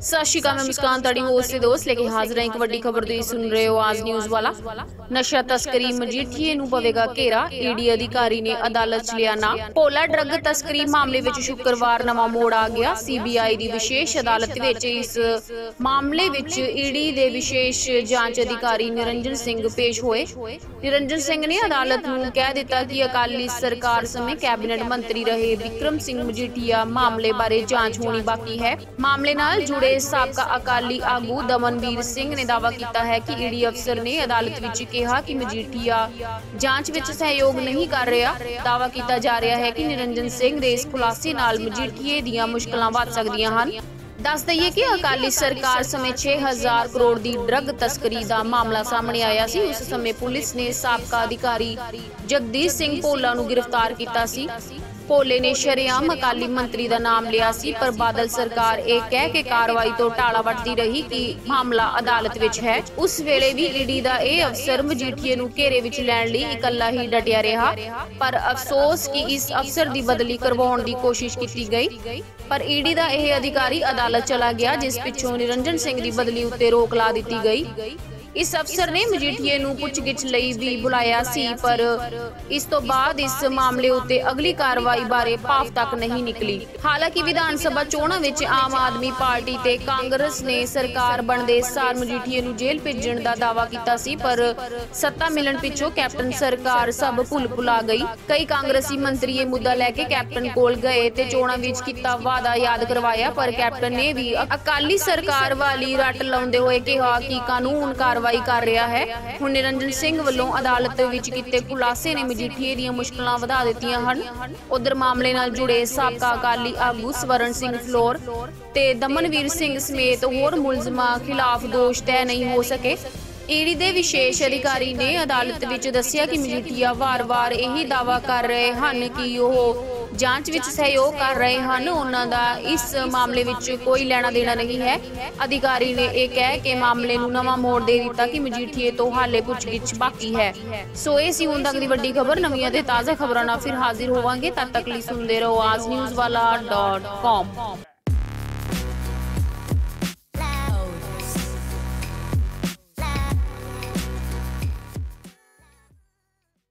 ਸਤਿ ਸ਼੍ਰੀ ਅਕਾਲ, ਮੈਂ ਮੁਸਕਾਨ, ਤੁਹਾਡੀ ਹੋਸਟ ਤੇ ਦੋਸਤ ਲੈ ਕੇ ਹਾਜ਼ਰ ਹਾਂ ਇੱਕ ਵੱਡੀ ਖਬਰ ਤੁਸੀਂ ਸੁਣ ਰਹੇ ਹੋ ਆਜ ਨਿਊਜ਼ ਵਾਲਾ। ਨਸ਼ਾ ਤਸਕਰੀ ਮਜੀਠੀਏ ਨੂੰ ਪਵੇਗਾ ਘੇਰਾ ਈਡੀ ਅਧਿਕਾਰੀ ਨੇ ਅਦਾਲਤ 'ਚ ਲਿਆ ਨਾ ਪੋਲਾ ਡਰੱਗ ਤਸਕਰੀ ਮਾਮਲੇ ਵਿੱਚ ਸ਼ੁੱਕਰਵਾਰ ਨਵਾਂ ਮੋੜ ਆ ਗਿਆ। ਸੀਬੀਆਈ ਦੀ ਵਿਸ਼ੇਸ਼ ਅਦਾਲਤ ਵਿੱਚ ਇਸ ਮਾਮਲੇ ਵਿੱਚ ਈਡੀ ਦੇ ਵਿਸ਼ੇਸ਼ ਜਾਂਚ ਅਧਿਕਾਰੀ ਨਿਰੰਜਨ ਸਿੰਘ ਪੇਸ਼ ਹੋਏ। ਨਿਰੰਜਨ ਸਿੰਘ ਨੇ ਅਦਾਲਤ ਨੂੰ ਕਹਿ ਦਿੱਤਾ ਕਿ ਅਕਾਲੀ ਸਰਕਾਰ ਸਮੇਂ ਕੈਬਨਿਟ ਮੰਤਰੀ ਰਹੇ ਵਿਕਰਮ ਸਿੰਘ ਮਜੀਠੀਆ ਮਾਮਲੇ ਬਾਰੇ ਜਾਂਚ ਹੋਣੀ ਬਾਕੀ ਹੈ। ਮਾਮਲੇ ਨਾਲ ਜੁੜੇ ਸਾਬਕਾ ਅਕਾਲੀ ਆਗੂ ਦਮਨਵੀਰ ਸਿੰਘ ਨੇ ਦਾਅਵਾ ਕੀਤਾ ਹੈ ਕਿ ਈਡੀ ਅਫਸਰ ਨੇ ਅਦਾਲਤ ਵਿੱਚ ਕਿਹਾ ਕਿ ਮਜੀਠੀਆ ਜਾਂਚ ਵਿੱਚ ਸਹਿਯੋਗ ਨਹੀਂ ਕਰ ਰਿਹਾ। ਦਾਅਵਾ ਕੀਤਾ ਜਾ ਰਿਹਾ ਹੈ ਕਿ ਨਿਰੰਜਨ ਸਿੰਘ ਦੇ ਇਸ ਖੁਲਾਸੇ ਨਾਲ ਮਜੀਠੀਏ ਦੀਆਂ ਮੁਸ਼ਕਲਾਂ ਵੱਧ ਸਕਦੀਆਂ ਹਨ। ਦੱਸ ਦਈਏ ਕਿ ਅਕਾਲੀ ਸਰਕਾਰ ਸਮੇਂ 6000 ਕਰੋੜ ਦੀ ਡਰੱਗ ਤਸਕਰੀ ਦਾ ਮਾਮਲਾ ਸਾਹਮਣੇ ਆਇਆ ਸੀ। ਉਸ ਸਮੇਂ ਪੁਲਿਸ ਨੇ ਸਾਬਕਾ ਅਧਿਕਾਰੀ ਜਗਦੀਸ਼ ਸਿੰਘ ਭੋਲਾ ਨੂੰ ਗ੍ਰਿਫਤਾਰ ਕੀਤਾ ਸੀ। ਭੋਲੇ ਨੇ ਸ਼ਰੇਆਮ ਅਕਾਲੀ ਮੰਤਰੀ ਦਾ ਨਾਮ ਲਿਆ ਸੀ, ਪਰ ਬਾਦਲ ਸਰਕਾਰ ਇਹ ਕਹਿ ਕੇ ਕਾਰਵਾਈ ਤੋਂ ਟਾਲਾ ਵੱਟਦੀ ਰਹੀ ਕਿ ਮਾਮਲਾ ਅਦਾਲਤ ਵਿੱਚ ਹੈ। ਉਸ ਵੇਲੇ ਵੀ ਈਡੀ ਦਾ ਇਹ ਅਫਸਰ ਮਜੀਠੀਏ ਨੂੰ ਘੇਰੇ ਵਿੱਚ ਲੈਣ ਲਈ ਇਕੱਲਾ ਹੀ ਡਟਿਆ ਰਿਹਾ, ਪਰ ਅਫਸੋਸ ਕਿ ਇਸ ਅਫਸਰ ਦੀ ਬਦਲੀ ਕਰਵਾਉਣ ਦੀ ਕੋਸ਼ਿਸ਼ ਕੀਤੀ ਗਈ। ਪਰ ਈਡੀ ਦਾ ਇਹ ਅਧਿਕਾਰੀ ਅਦਾਲਤ ਚਲਾ ਗਿਆ, ਜਿਸ ਪਿੱਛੋਂ ਨਿਰੰਜਨ ਸਿੰਘ ਦੀ ਬਦਲੀ ਉੱਤੇ ਰੋਕ ਲਾ ਦਿੱਤੀ ਗਈ। ਇਸ ਅਫਸਰ ਨੇ ਮਜੀਠੀਏ ਨੂੰ ਪੁੱਛਗਿੱਛ ਲਈ ਵੀ ਬੁਲਾਇਆ ਸੀ, ਪਰ ਇਸ ਤੋਂ ਬਾਅਦ ਇਸ ਮਾਮਲੇ ਉੱਤੇ ਅਗਲੀ ਕਾਰਵਾਈ ਬਾਰੇ ਭਾਫ ਤੱਕ ਨਹੀਂ ਨਿਕਲੀ। ਹਾਲਾਂਕਿ ਵਿਧਾਨ ਸਭਾ ਚੋਣਾਂ ਵਿੱਚ ਆਮ ਆਦਮੀ ਪਾਰਟੀ ਤੇ ਕਾਂਗਰਸ ਨੇ ਸਰਕਾਰ ਬਣਦੇ ਸਾਰ ਮਜੀਠੀਏ ਨੂੰ ਜੇਲ੍ਹ ਭੇਜਣ ਦਾ ਦਾਅਵਾ ਕੀਤਾ ਸੀ, ਪਰ ਸੱਤਾ ਮਿਲਣ ਪਿੱਛੋਂ ਕੈਪਟਨ ਸਰਕਾਰ ਸਭ ਭੁੱਲ ਭੁਲਾ ਗਈ। ਕਈ ਕਾਂਗਰਸੀ ਮੰਤਰੀ ਇਹ ਮੁੱਦਾ ਲੈ ਕੇ ਕੈਪਟਨ ਕੋਲ ਗਏ ਤੇ ਚੋਣਾਂ ਵਿੱਚ ਕੀਤਾ ਵਾਅਦਾ ਯਾਦ ਕਰਵਾਇਆ, ਪਰ ਕੈਪਟਨ ਨੇ ਵੀ ਅਕਾਲੀ ਸਰਕਾਰ ਵਾਲੀ ਰੱਟ ਲਾਉਂਦੇ ਹੋਏ ਕਿਹਾ ਕਿ ਕਾਨੂੰਨ ਕਾਰਵਾਈ ਕਰ ਰਿਹਾ ਹੈ। ਹੁਣ ਨਿਰੰਜਨ ਸਿੰਘ ਵੱਲੋਂ ਅਦਾਲਤ ਵਿੱਚ ਕੀਤੇ ਖੁਲਾਸੇ ਨੇ ਮਜੀਠੀਏ ਦੀਆਂ ਮੁਸ਼ਕਲਾਂ ਵਧਾ ਦਿੱਤੀਆਂ ਹਨ। ਉਧਰ ਮਾਮਲੇ ਨਾਲ ਜੁੜੇ ਸਾਬਕਾ ਅਕਾਲੀ ਆਗੂ ਸਵਰਨ ਸਿੰਘ ਫਲੋਰ ਤੇ ਦਮਨਵੀਰ ਸਿੰਘ ਸਮੇਤ ਹੋਰ ਮੁਲਜ਼ਮਾਂ ਖਿਲਾਫ ਦੋਸ਼ ਤੈਅ ਨਹੀਂ ਹੋ ਸਕੇ। ਈਡੀ ਦੇ ਵਿਸ਼ੇਸ਼ ਅਧਿਕਾਰੀ ਨੇ ਅਦਾਲਤ ਵਿੱਚ ਦੱਸਿਆ ਕਿ ਮਜੀਠੀਆ ਵਾਰ-ਵਾਰ ਇਹੀ ਦਾਅਵਾ ਕਰ ਰਹੇ ਹਨ ਕਿ ਉਹ ਜਾਂਚ ਵਿੱਚ ਸਹਿਯੋਗ ਕਰ ਰਹੇ ਹਨ। ਉਹਨਾਂ ਦਾ ਇਸ ਮਾਮਲੇ ਵਿੱਚ ਕੋਈ ਲੈਣਾ ਦੇਣਾ ਨਹੀਂ ਹੈ। ਅਧਿਕਾਰੀ ਨੇ ਇਹ ਕਹਿ ਕੇ ਮਾਮਲੇ ਨੂੰ ਨਵਾਂ ਮੋੜ ਦੇ ਦਿੱਤਾ ਕਿ ਮਜੀਠੀਏ ਤੋਂ ਹਾਲੇ ਪੁੱਛਗਿੱਛ ਬਾਕੀ ਹੈ। ਸੋ ਇਹ ਸੀ ਹੁਣ ਤੱਕ ਦੀ ਵੱਡੀ ਖਬਰ। ਨਵੀਆਂ ਤੇ ਤਾਜ਼ਾ ਖਬਰਾਂ ਨਾਲ ਫਿਰ ਹਾਜ਼ਰ ਹੋਵਾਂਗੇ। ਤਦ ਤੱਕ ਲਈ ਸੁਣਦੇ ਰਹੋ ਆਜ